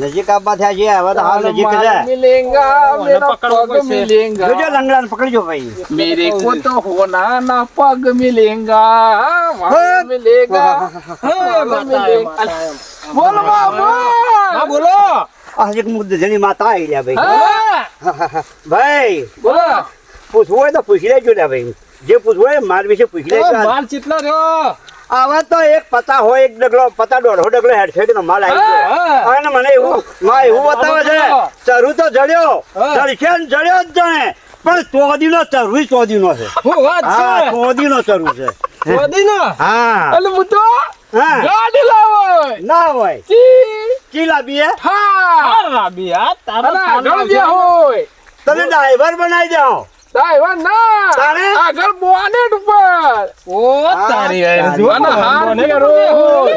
નજીક આવવા થયા છે હવે તો હાલ નજીક છે. મિલેંગા મેરા પગ મિલેંગા. જોજો લંગડા પકડજો ભાઈ. મેરે કો તો હોના ના પગ મિલેંગા. વહાં મિલેગા. બોલો બાબા બોલો. આજે મુદ્દે જની માતા આવી લ્યા ભાઈ. ભાઈ બોલો. પૂછવું હોય તો પૂછી લેજો લ્યા ભાઈ. જે પૂછવું હોય માર વિશે પૂછી લેજો. માલ ચેટલો રહ્યો. હવે તો એક પતા હોય એક ડગલો પતા દોઢો ડગલો હેડફેટ નો માલ આવી ગયો. ચરુ છે. ના હોય. ચી? લાબી હા. લાબી હા હોય. તમે ડ્રાઈવર બનાવી જાઓ ડ્રાઈવર ના! તારે? આગળ બોનેટ ઉપર! ઓ તારી હા, યાર. તારી. અને હાર મને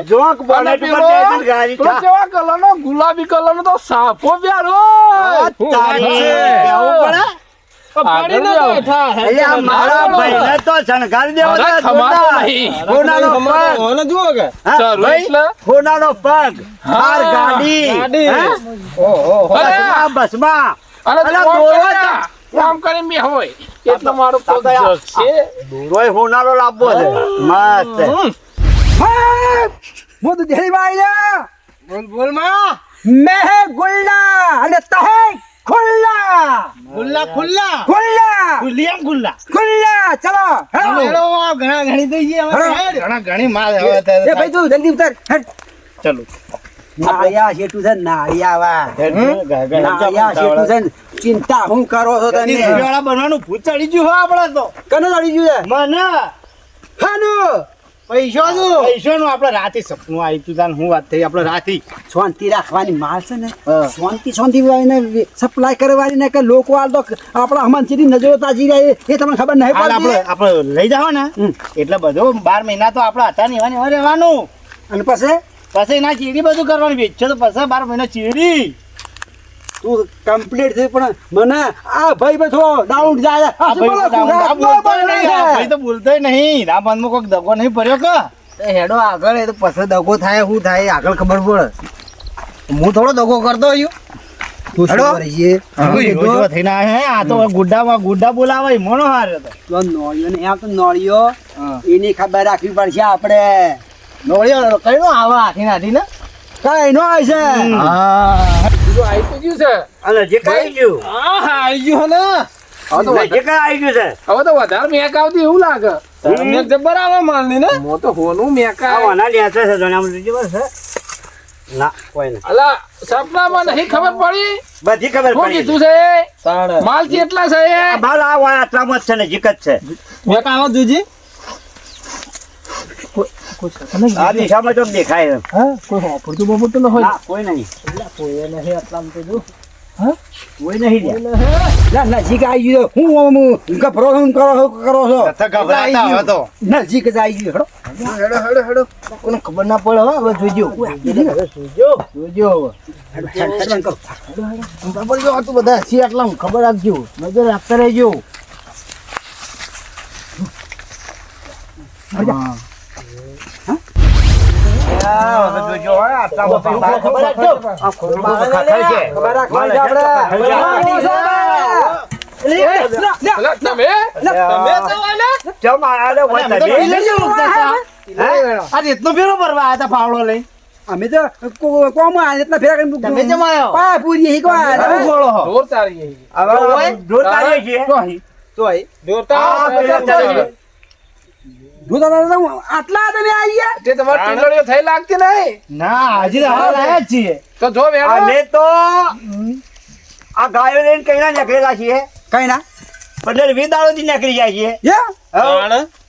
જોક બોનેટ ઉપર પેલો ગાડી પેલો થા. કલરનો? ગુલાબી કલરનો તો સાફો પ્યારો તારી કેવું પડે? બસમાં દોરો જા. કરીને બે હોય. એટલે મારો પગ છે. દોરોય હોનારો લાવવો છે. મસ્ત. હું તો દિલ્હી ભાઈ બોલ બોલમાં. મેં હે ગુલ્લા અને તહે ખુલ્લા. ગુલ્લા ખુલ્લા. ખુલ્લા. ખુલ્લિયા ગુલ્લા. ખુલ્લા. ચલો હેલો હેલો ઘણા ઘણી દઈએ હવે ઘણા ઘણી માલ હવે એ ભાઈ તું જલ્દી ઉતર. હેડ. ચલો. નાળિયા શેઠું છે નાળિયા વા હેડ. ગા- ગા- શેઠું છે ચિંતા હું કરો છો તને? તમે બનવાનું ભૂત ચડી ગયું હો આપડે તો. કને ચડી ગયું છે? મને. હાનો! પૈસો પૈસો નું આપડે રાતે સપનું આવી તું તાન હું વાત થઈ આપડે રાતે. શાંતિ રાખવાની માલ છે ને શાંતિ શાંતિ વાળીને સપ્લાય કરવાની ને કે લોકો હાલ તો આપણા હમણાં સીધી નજરો તાજી રહે એ તમને ખબર નહીં પડે આપડે પડતી આપડે લઈ જાવ ને. એટલે બધો બાર મહિના તો આપડે હતા ને એવા ને રહેવાનું. અને પછી? પછી ના ચીડી બધું કરવાનું વેચો તો પછી બાર મહિના ચીડી તું કમ્પ્લીટ થઈ પણ મને આ ભાઈ થોડો ડાઉન જાય આ? ભાઈ. તો બોલતો નહીં આ મનમાં કોઈક દગો નહીં ભર્યો કે? હેડો આગળ એ તો પછી દગો થાય શું થાય આગળ ખબર પડે. હું થોડો દગો કરતો આપડે છે? હીરો નોળિયો કઈ નો આવા હાથી નાથી ને કઈ નો આવે છે હા. બીજું આવી તો ગયું છે. અલે જે કઈ ગયું. હા હા આવી ગયું ને. હવે તો જે હવે તો વધારે મેક આવતી એવું લાગે. મેક જબ્બર ને. મેક આવે. છે છે છે. ના કોઈ નહીં. અલા સપનામાં નહીં ખબર પડી? બધી ખબર પડી. તું છે માલ કેટલા છે ભાલ આ આટલામાં જ છે ને જીકત છે. મેક આવો જોજી. આ દિશામાં તો દેખાય હા કોઈ વાપરતું બાપરતું ન હોય. કોઈ નહીં. કોઈ નહીં આટલામાં તો જો. કોઈ નહીં નજીક આવી ગયો. હું આમ ગભરો છું કરો છો કરો છો. ગભરાતા હવે તો. નજીક જ આવી ગયો. હેડો. હેડો હેડો કોને ખબર ના પડે હો હવે જોજો. જોજો. હવે ખબર જો આ બધા હસી આટલા ખબર રાખજો. નજર રાખતા રહેજો. ખબર રીતનો ફેરો ભરવા આયા તા પાવડો લઈ અમે તો કો- કોમ આ રીતના ફેરા કરીને તમે જેમ પા પૂરી હી કો આ. તમે હો. જોર તારી. હવે જોર તારી પેલા ચાલે. આટલા તમે આવી ગયા તે તમારી ટીંગળીઓ થઈ લાગતી નહીં. ના હજી તો હાલ આયા જ છીએ. તો જો વેણો. અમે તો આ ગાયો લઈને કઈના નીકળેલા છીએ. કઈ ના પંદર વીસ દાડોથી નીકળી જાય છે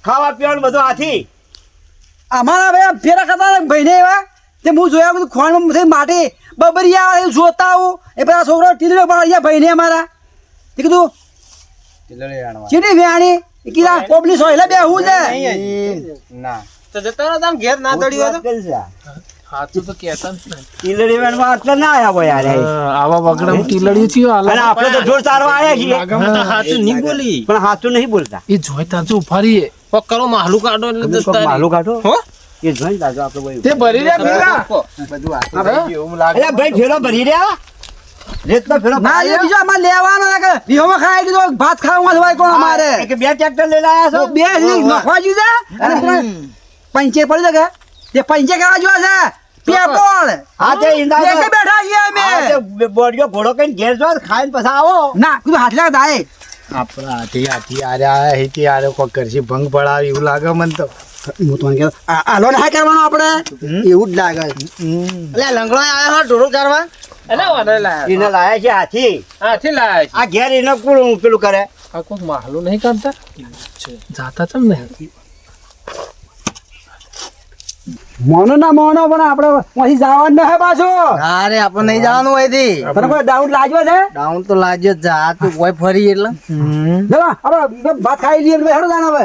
ખાવા પીવાનું બધું હાથી. અમારા ભાઈ ફેરા કરતા હતા ભાઈને એવા તે હું જોયા બધું ખોણમાં થઈ માટી બબરિયા જોતા આવું. એ બધા છોકરા ટીલરો પાડ્યા ભાઈને અમારા. તે કીધું ચીડી વ્યાણી એ કીધા પોપલી સોયલા બે હું છે. ના. તો જતા રહો તમે ઘેર ના તો તો. આટલા આવ્યા હોય યાર એ. આવા વગડા ટીલડી થયો અને આપણે તો જોર સારવા આવ્યા છીએ. આગળ તો નહીં બોલી. પણ હાથું નહીં બોલતા. એ જોઈ તાર જો ઊભા કરો માહલું કાઢો એટલે કાઢો? હો? એ આપણે તે રહ્યા બધું ભાઈ ભરી રહ્યા? રેતનો ફેરો ના એ બીજો અમારે લેવાનો છે વિહોમાં ખાઈ દીધો ભાત ખાવા ભાઈ કોણ અમારે? કે બે ટ્રેક્ટર છો? બે નખવા છે અને પંચે પડી કે? તે પંચે કરવા જોવા છે? પેપોળ હા તે ઈંડા કે બેઠા છીએ અમે. તે બોડિયો ઘોડો કઈ ઘેર જો ખાઈને પછી આવો. ના કીધું હાથ લાગ થાય આપણા હાથી હાથી આર્યા હેતી આરે કોઈ કરશી ભંગ પડાવી એવું લાગે મને તો. હું તો ને હા કરવાનો આપણે? એવું જ લાગે. એટલે લંગડો આવ્યો હો ઢોરો ચારવા. એને વાડે લાયા એને લાયા છે હાથી. હાથી લાયા છે. આ ઘેર એને કોણ પેલું કરે. આ કોક માહલું નહીં કાઢતા? જાતા ચમ નહીં મોનો ના મોનો પણ આપણે અહીંથી જવાનું ન હે પાછો. અરે આપણે નહીં જવાનું અહીંથી. તને કોઈ ડાઉન લાગ્યો છે? ડાઉન તો લાગ્યો જ જા તું કોઈ ફરી એટલે. ચલો આપણે ભાત ખાઈ લઈએ હેડો જાણ હવે.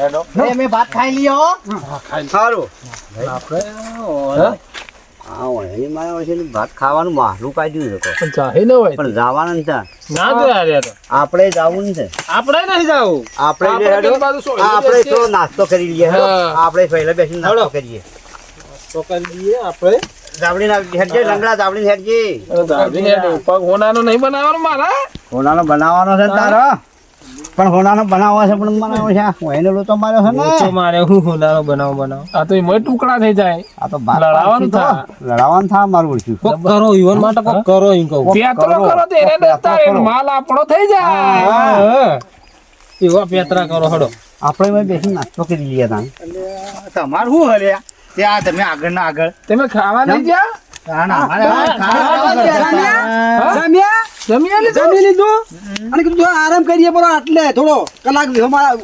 હેડો ભાત ખાઈ લીયો. સારું. આપણે હા હોય. એ મારા વર્ષે ભાત ખાવાનું માહલું કાઢ્યું છે પણ જાહી ન હોય. પણ જવાનું છે ના જોયા રે તો. આપણે જવું છે આપણે નહીં જાવું. આપણે આપણે લે હેડો. પેલી બાજુ સોળી આપણે બેસીએ. થોડો નાસ્તો કરી લઈએ આપણે પહેલા બેસીને નાસ્તો કરીએ. તો કરી દઈએ આપણે. જાવડીના હેડજે લંગડા જાવડીને હેડજે. પગ હોનાનો નહીં બનાવવાનો મારા? હોનાનો બનાવવાનો છે તારો? પણ હોનાનો બનાવવો છે પણ બનાવો છે. હું લોચો માર્યો છે ને. મારે હું હોનાનો બનાવો બનાવો. આ તો એમાં ટુકડા થઈ જાય. આ તો લડાવાનું થા. લડાવાનું થા મારું ઓળખ્યું કોક કરો ઈવન માટે કોક કરો ઈ કહું. પેતરો કરો. તો એને દેતા માલ આપણો થઈ જાય. એવા પેતરા કરો હડો. આપણે એમાં બેસી નાસ્તો કરી લઈએ તાં તમારું શું હલ્યા તે આ તમે આગળ ના આગળ. તમે ખાવા નહીં ગયા? સમ્યા સમ્યા. જમી લીધું? જમી લીધું? અને કીધું આરામ કરીએ પણ આટલે થોડો કલાક વિહોમાં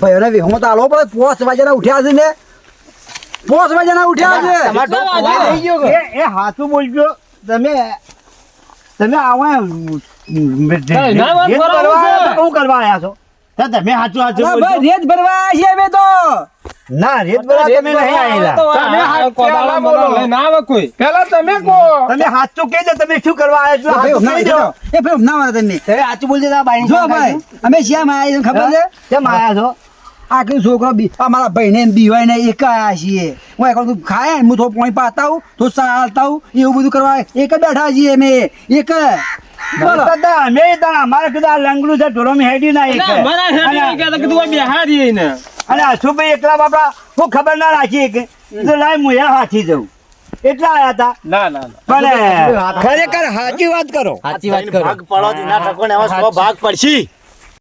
ભાઈઓને વિહોમાં તો આલો પડે પોસ વાગ્યાના ઉઠ્યા છે ને? પોસ વાગ્યાના ઉઠ્યા છે. એ હાથું બોલજો તમે તમે આવો બરાબર કરવા છે. આયા છો? તમે હાચું હાચું રેત ભરવા આવ્યા છીએ અમે તો. ના રેત બરા તમે નહીં આયેલા. તમે હાથ બોલો. ના આવે કોઈ? પેલા તમે કો તમે હાચું દો તમે શું કરવા આયા છો? હાચું કહી દો એ ભાઈ ના મારે તમે એ હાચું બોલજો તો આ જો ભાઈ અમે શ્યામ આયા છે ખબર છે? કેમ આયા છો? આ કઈ છોકરો બી અમારા ભાઈને ને બીવાય ને એક આયા છીએ. હું એક તું ખાય ને હું થોડું પાણી પાતા હું થોડું ચાલતા હું એવું બધું કરવા એક બેઠા છીએ અમે એક. બોલો. અમે તો અમારે કીધું આ લંગડું છે ઢોરો હેડી ના એક અને અને અશુભાઈ એકલા બાપડા હું ખબર ના રાખી કે તો લાય હું એ હાથી જઉં. એટલા આયા હતા ના ના ના. પણ ખરેખર સાચી વાત કરો. સાચી વાત કરો. ભાગ પડો તેના ઠકોને હવે સો ભાગ પડશી.